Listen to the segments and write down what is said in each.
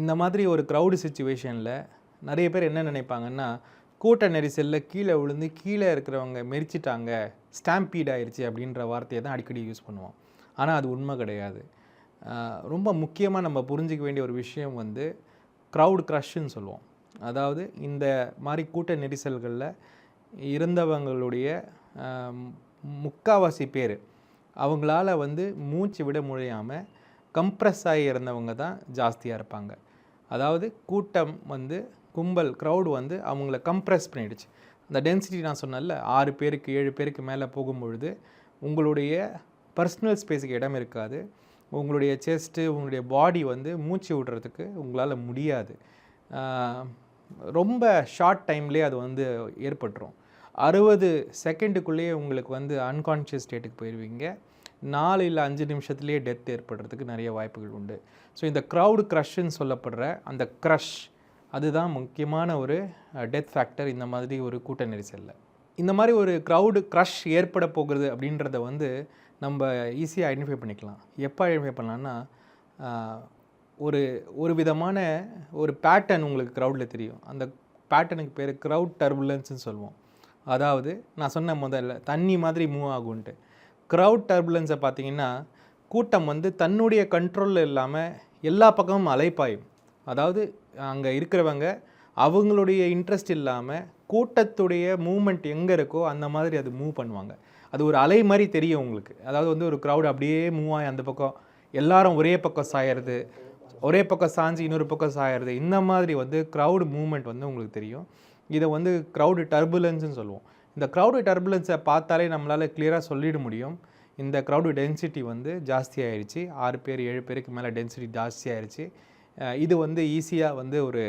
இந்த மாதிரி ஒரு க்ரௌடு சுச்சுவேஷனில் நிறைய பேர் என்ன நினைப்பாங்கன்னா கூட்ட நெரிசலில் கீழே விழுந்து கீழே இருக்கிறவங்க மெரிச்சிட்டாங்க ஸ்டாம்பீட் ஆயிடுச்சு அப்படின்ற வார்த்தையை தான் அடிக்கடி யூஸ் பண்ணுவோம். ஆனால் அது உண்மை கிடையாது. ரொம்ப முக்கியமாக நம்ம புரிஞ்சிக்க வேண்டிய ஒரு விஷயம் வந்து க்ரௌட் க்ரஷ்ன்னு சொல்லுவோம். அதாவது இந்த மாதிரி கூட்ட நெரிசல்களில் இருந்தவங்களுடைய முக்காவாசி பேர் அவங்களால வந்து மூச்சு விட முடியாமல் கம்ப்ரெஸ் ஆகி இருந்தவங்க தான் ஜாஸ்தியாக இருப்பாங்க. அதாவது கூட்டம் வந்து கும்பல் க்ரௌடு வந்து அவங்கள கம்ப்ரெஸ் பண்ணிடுச்சு. அந்த டென்சிட்டி நான் சொன்னேன்ல ஆறு பேருக்கு ஏழு பேருக்கு மேலே போகும்பொழுது உங்களுடைய பர்சனல் ஸ்பேஸுக்கு இடம் இருக்காது. உங்களுடைய செஸ்ட்டு உங்களுடைய பாடி வந்து மூச்சு விடுறதுக்கு உங்களால் முடியாது. ரொம்ப ஷார்ட் டைம்லேயே அது வந்து ஏற்பட்டுரும். அறுபது செகண்டுக்குள்ளேயே உங்களுக்கு வந்து அன்கான்ஷியஸ் ஸ்டேட்டுக்கு போயிடுவீங்க நாலு இல்லை அஞ்சு நிமிஷத்துலேயே டெத் ஏற்படுறதுக்கு நிறைய வாய்ப்புகள் உண்டு. ஸோ இந்த க்ரௌடு க்ரஷ்ன்னு சொல்லப்படுற அந்த க்ரஷ் அதுதான் முக்கியமான ஒரு டெத் ஃபேக்டர் இந்த மாதிரி ஒரு கூட்ட நெரிசலில். இந்த மாதிரி ஒரு க்ரௌடு க்ரஷ் ஏற்பட போகிறது அப்படின்றத வந்து நம்ம ஈஸியாக ஐடென்டிஃபை பண்ணிக்கலாம். எப்போ ஐடென்டிஃபை பண்ணலான்னா ஒரு ஒரு விதமான ஒரு பேட்டர்ன் உங்களுக்கு க்ரௌடில் தெரியும். அந்த பேட்டர்னுக்கு பேர் க்ரௌட் டர்புலன்ஸ்னு சொல்லுவோம். அதாவது நான் சொன்ன முதல்ல தண்ணி மாதிரி மூவ் ஆகும்ன்ட்டு. க்ரௌட் டர்புலன்ஸை பார்த்தீங்கன்னா கூட்டம் வந்து தன்னுடைய கண்ட்ரோலில் இல்லாமல் எல்லா பக்கமும் அலைப்பாயும். அதாவது அங்கே இருக்கிறவங்க அவங்களுடைய இன்ட்ரெஸ்ட் இல்லாமல் கூட்டத்துடைய மூமெண்ட் எங்கே இருக்கோ அந்த மாதிரி அது மூவ் பண்ணுவாங்க. அது ஒரு அலை மாதிரி தெரியும் உங்களுக்கு. அதாவது வந்து ஒரு க்ரௌட் அப்படியே மூவ் ஆகி அந்த பக்கம் எல்லாரும் ஒரே பக்கம் சாயறது ஒரே பக்கம் சாஞ்சு இன்னொரு பக்கம் சாயறது இந்த மாதிரி வந்து க்ரௌடு மூவ்மெண்ட் வந்து உங்களுக்கு தெரியும். இதை வந்து க்ரௌடு டர்புலன்ஸ்னு சொல்லுவோம். இந்த க்ரௌடு டர்புலன்ஸை பார்த்தாலே நம்மளால் கிளியராக சொல்லிட முடியும். இந்த க்ரௌடு டென்சிட்டி வந்து ஜாஸ்தி ஆயிடுச்சு ஆறு பேர் ஏழு பேருக்கு மேலே டென்சிட்டி ஜாஸ்தி ஆயிடுச்சு இது வந்து ஈஸியாக வந்து ஒரு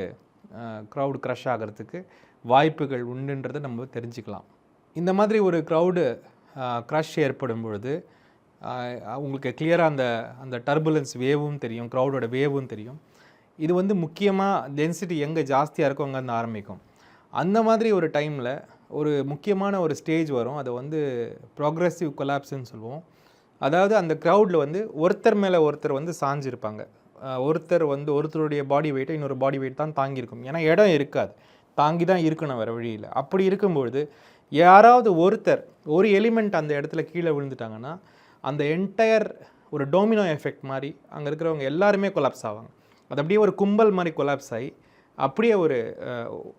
க்ரௌடு க்ரஷ் ஆகிறதுக்கு வாய்ப்புகள் உண்டுன்றதை நம்ம தெரிஞ்சுக்கலாம். இந்த மாதிரி ஒரு க்ரௌடு க்ரஷ் ஏற்படும் பொழுது உங்களுக்கு கிளியராக அந்த அந்த டர்புலன்ஸ் வேவும் தெரியும் க்ரௌடோட வேவும் தெரியும். இது வந்து முக்கியமாக டென்சிட்டி எங்கே ஜாஸ்தியாக இருக்கோ அங்கே ஆரம்பிக்கும். அந்த மாதிரி ஒரு டைமில் ஒரு முக்கியமான ஒரு ஸ்டேஜ் வரும். அதை வந்து ப்ராக்ரெசிவ் கொலாப்ஸ்ன்னு சொல்லுவோம். அதாவது அந்த க்ரௌடில் வந்து ஒருத்தர் மேலே ஒருத்தர் வந்து சாஞ்சிருப்பாங்க. ஒருத்தர் வந்து ஒருத்தருடைய பாடி வெயிட்டை இன்னொரு பாடி வெயிட் தான் தாங்கியிருக்கும். ஏன்னா இடம் இருக்காது. தாங்கி தான் இருக்கணும் வேறு வழியில் அப்படி இருக்கும்பொழுது யாராவது ஒருத்தர் ஒரு எலிமெண்ட் அந்த இடத்துல கீழே விழுந்துட்டாங்கன்னா அந்த என்டையர் ஒரு டோமினோ எஃபெக்ட் மாதிரி அங்கே இருக்கிறவங்க எல்லாருமே கொலாப்ஸ் ஆவாங்க. அது அப்படியே ஒரு கும்பல் மாதிரி கொலாப்ஸ் ஆகி அப்படியே ஒரு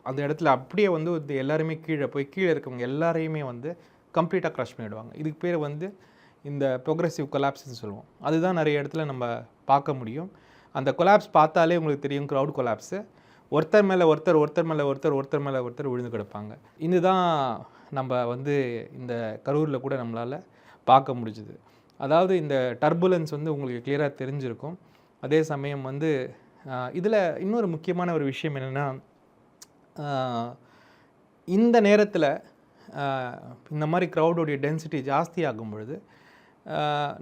அந்த இடத்துல அப்படியே வந்து எல்லாருமே கீழே போய் கீழே இருக்கவங்க எல்லாரையுமே வந்து கம்ப்ளீட்டாக க்ரஷ் பண்ணிவிடுவாங்க இதுக்கு பேர் வந்து இந்த ப்ரோக்ரஸிவ் கொலாப்ஸ்னு சொல்லுவோம். அதுதான் நிறைய இடத்துல நம்ம பார்க்க முடியும். அந்த கொலாப்ஸ் பார்த்தாலே உங்களுக்கு தெரியும் க்ரௌட் கொலாப்ஸு ஒருத்தர் மேலே ஒருத்தர் ஒருத்தர் மேலே ஒருத்தர் ஒருத்தர் மேலே ஒருத்தர் விழுந்து கிடப்பாங்க. இதுதான் நம்ம வந்து இந்த கரூரில் கூட நம்மளால் பார்க்க முடிஞ்சுது. அதாவது இந்த டர்புலன்ஸ் வந்து உங்களுக்கு கிளியராக தெரிஞ்சிருக்கும். அதே சமயம் வந்து இதில் இன்னொரு முக்கியமான ஒரு விஷயம் என்னென்னா இந்த நேரத்தில் இந்த மாதிரி க்ரௌடோடைய டென்சிட்டி ஜாஸ்தி ஆகும் பொழுது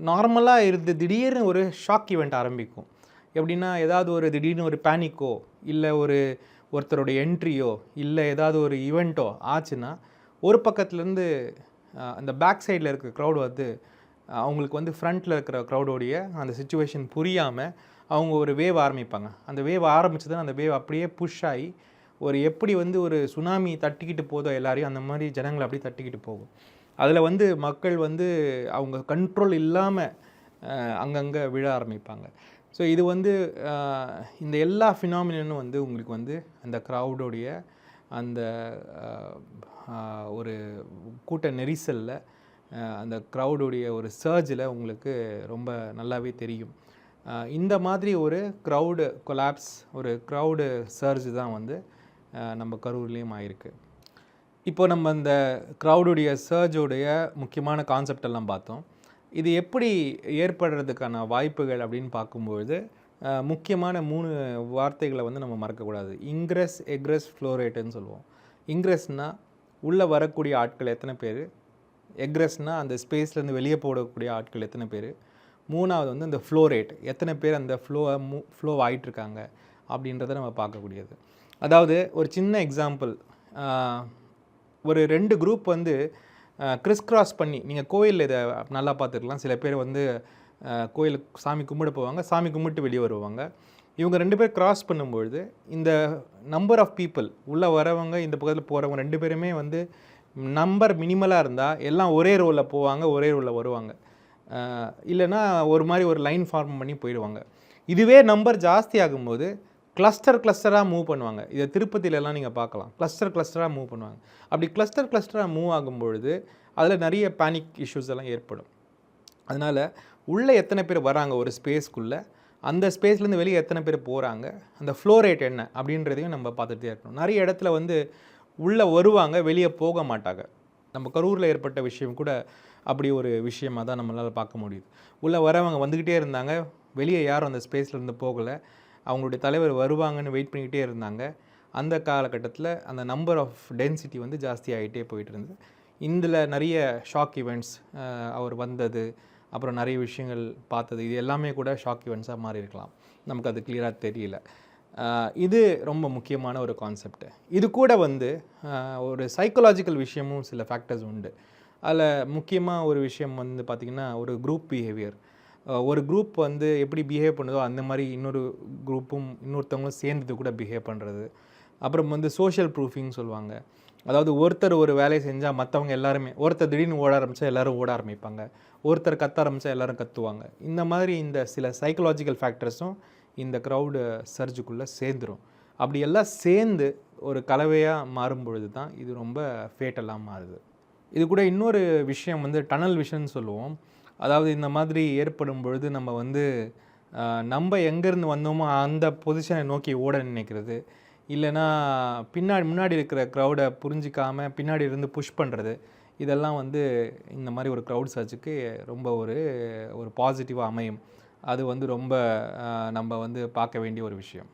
நார்மலாக இருந்து திடீர்னு ஒரு ஷாக் ஈவெண்ட் ஆரம்பிக்கும். எப்படின்னா ஏதாவது ஒரு திடீர்னு ஒரு பேனிக்கோ இல்லை ஒரு ஒருத்தருடைய என்ட்ரியோ இல்லை ஏதாவது ஒரு ஈவெண்ட்டோ ஆச்சுன்னா ஒரு பக்கத்துலேருந்து அந்த பேக் சைடில் இருக்க க்ரௌடு வந்து அவங்களுக்கு வந்து ஃப்ரண்ட்டில் இருக்கிற க்ரௌடோடைய அந்த சுச்சுவேஷன் புரியாமல் அவங்க ஒரு வேவ் ஆரம்பிப்பாங்க. அந்த வேவ் ஆரம்பிச்சதுன்னா அந்த வேவ் அப்படியே புஷ் ஆகி ஒரு எப்படி வந்து ஒரு சுனாமி தட்டிக்கிட்டு போதோ எல்லாரையும் அந்த மாதிரி ஜனங்களை அப்படியே தட்டிக்கிட்டு போகும். அதில் வந்து மக்கள் வந்து அவங்க கண்ட்ரோல் இல்லாமல் அங்கங்கே விழ ஆரம்பிப்பாங்க. ஸோ இது வந்து இந்த எல்லா ஃபினாமினும் வந்து உங்களுக்கு வந்து அந்த க்ரௌடோடைய அந்த ஒரு கூட்ட நெரிசலில் அந்த க்ரௌடுடைய ஒரு சர்ஜில் உங்களுக்கு ரொம்ப நல்லாவே தெரியும். இந்த மாதிரி ஒரு க்ரௌடு கொலாப்ஸ் ஒரு க்ரௌடு சர்ஜ் தான் வந்து நம்ம கரூர்லேயும் ஆயிருக்கு. இப்போ நம்ம இந்த க்ரௌடுடைய சர்ஜோடைய முக்கியமான கான்செப்ட் எல்லாம் பார்த்தோம். இது எப்படி ஏற்படுறதுக்கான வாய்ப்புகள் அப்படின்னு பார்க்கும்பொழுது முக்கியமான மூணு வார்த்தைகளை வந்து நம்ம மறக்கக்கூடாது. இங்க்ரெஸ் எக்ரெஸ் ஃப்ளோரேட்டுன்னு சொல்லுவோம். இங்க்ரெஸ்னால் உள்ளே வரக்கூடிய ஆட்கள் எத்தனை பேர்? எக்ரெஸ்னால் அந்த ஸ்பேஸ்லேருந்து வெளியே போடக்கூடிய ஆட்கள் எத்தனை பேர்? மூணாவது வந்து அந்த ஃப்ளோ ரேட் எத்தனை பேர் அந்த ஃப்ளோ மூ ஃப்ளோ ஆகிட்டுருக்காங்க அப்படின்றத நம்ம பார்க்கக்கூடியது. அதாவது ஒரு சின்ன எக்ஸாம்பிள் ஒரு ரெண்டு குரூப் வந்து கிறிஸ் கிராஸ் பண்ணி நீங்கள் கோயிலில் இதை நல்லா பார்த்துருக்கலாம். சில பேர் வந்து கோயிலுக்கு சாமி கும்பிட போவாங்க சாமி கும்பிட்டு வெளியே வருவாங்க. இவங்க ரெண்டு பேர் கிராஸ் பண்ணும்பொழுது இந்த நம்பர் ஆஃப் பீப்புள் உள்ளே வரவங்க இந்த பக்கத்தில் போகிறவங்க ரெண்டு பேருமே வந்து நம்பர் மினிமலாக இருந்தால் எல்லாம் ஒரே ரோவில் போவாங்க ஒரே ரோவில் வருவாங்க. இல்லைன்னா ஒரு மாதிரி ஒரு லைன் ஃபார்ம் பண்ணி போயிடுவாங்க. இதுவே நம்பர் ஜாஸ்தி ஆகும்போது கிளஸ்டர் கிளஸ்டராக மூவ் பண்ணுவாங்க. இதை திருப்பதியிலலாம் நீங்கள் பார்க்கலாம். கிளஸ்டர் கிளஸ்டராக மூவ் பண்ணுவாங்க. அப்படி கிளஸ்டர் கிளஸ்டராக மூவ் ஆகும்பொழுது அதில் நிறைய பேனிக் இஷ்யூஸ் எல்லாம் ஏற்படும். அதனால் உள்ளே எத்தனை பேர் வராங்க ஒரு ஸ்பேஸ்க்குள்ளே அந்த ஸ்பேஸ்லேருந்து வெளியே எத்தனை பேர் போகிறாங்க அந்த ஃப்ளோ ரேட் என்ன? அப்படின்றதையும் நம்ம பார்த்துட்டே இருக்கணும். நிறைய இடத்துல வந்து உள்ளே வருவாங்க வெளியே போக மாட்டாங்க. நம்ம கரூரில் ஏற்பட்ட விஷயம் கூட அப்படி ஒரு விஷயமாக தான் நம்மளால் பார்க்க முடியுது. உள்ளே வரவங்க வந்துக்கிட்டே இருந்தாங்க. வெளியே யாரும் அந்த ஸ்பேஸ்லேருந்து போகலை. அவங்களுடைய தலைவர் வருவாங்கன்னு வெயிட் பண்ணிக்கிட்டே இருந்தாங்க. அந்த காலகட்டத்தில் அந்த நம்பர் ஆஃப் டென்சிட்டி வந்து ஜாஸ்தி ஆகிட்டே போயிட்டு இருந்தது. இதில் நிறைய ஷாக் ஈவெண்ட்ஸ் அவர் வந்தது. அப்புறம் நிறைய விஷயங்கள் பார்த்தது. இது எல்லாமே கூட ஷாக் ஈவெண்ட்ஸாக மாறி இருக்கலாம். நமக்கு அது கிளியராக தெரியல. இது ரொம்ப முக்கியமான ஒரு கான்செப்ட் இது கூட வந்து ஒரு சைக்கலாஜிக்கல் விஷயமும் சில ஃபேக்டர்ஸ் உண்டு. அதில் முக்கியமாக ஒரு விஷயம் வந்து பார்த்திங்கன்னா ஒரு குரூப் பிஹேவியர் ஒரு குரூப் வந்து எப்படி பிஹேவ் பண்ணுதோ அந்த மாதிரி இன்னொரு குரூப்பும் இன்னொருத்தவங்களும் சேர்ந்தது கூட பிஹேவ் பண்ணுறது அப்புறம் வந்து சோஷியல் ப்ரூஃபிங் சொல்லுவாங்க. அதாவது ஒருத்தர் ஒரு வேலையை செஞ்சால் மற்றவங்க எல்லாருமே ஒருத்தர் திடீர்னு ஓட ஆரம்பித்தா எல்லோரும் ஓட ஆரம்பிப்பாங்க. ஒருத்தர் கத்த ஆரம்பித்தா எல்லோரும் கத்துவாங்க. இந்த மாதிரி இந்த சில சைக்கலாஜிக்கல் ஃபேக்டர்ஸும் இந்த க்ரௌடு சர்ஜுக்குள்ளே சேர்ந்துரும். அப்படி எல்லாம் சேர்ந்து ஒரு கலவையாக மாறும் பொழுது தான் இது ரொம்ப ஃபேட்டெல்லாம் மாறுது. இது கூட இன்னொரு விஷயம் வந்து டனல் விஷன் சொல்லுவோம். அதாவது இந்த மாதிரி ஏற்படும் பொழுது நம்ம வந்து நம்ம எங்கேருந்து வந்தோமோ அந்த பொசிஷனை நோக்கி ஓட நினைக்கிறது. இல்லைன்னா பின்னாடி முன்னாடி இருக்கிற க்ரௌடை புரிஞ்சிக்காமல் பின்னாடி இருந்து புஷ் பண்ணுறது இதெல்லாம் வந்து இந்த மாதிரி ஒரு க்ரௌட் சர்ச்சுக்கு ரொம்ப ஒரு ஒரு பாசிட்டிவாக அமையும். அது வந்து ரொம்ப நம்ம வந்து பார்க்க வேண்டிய ஒரு விஷயம்.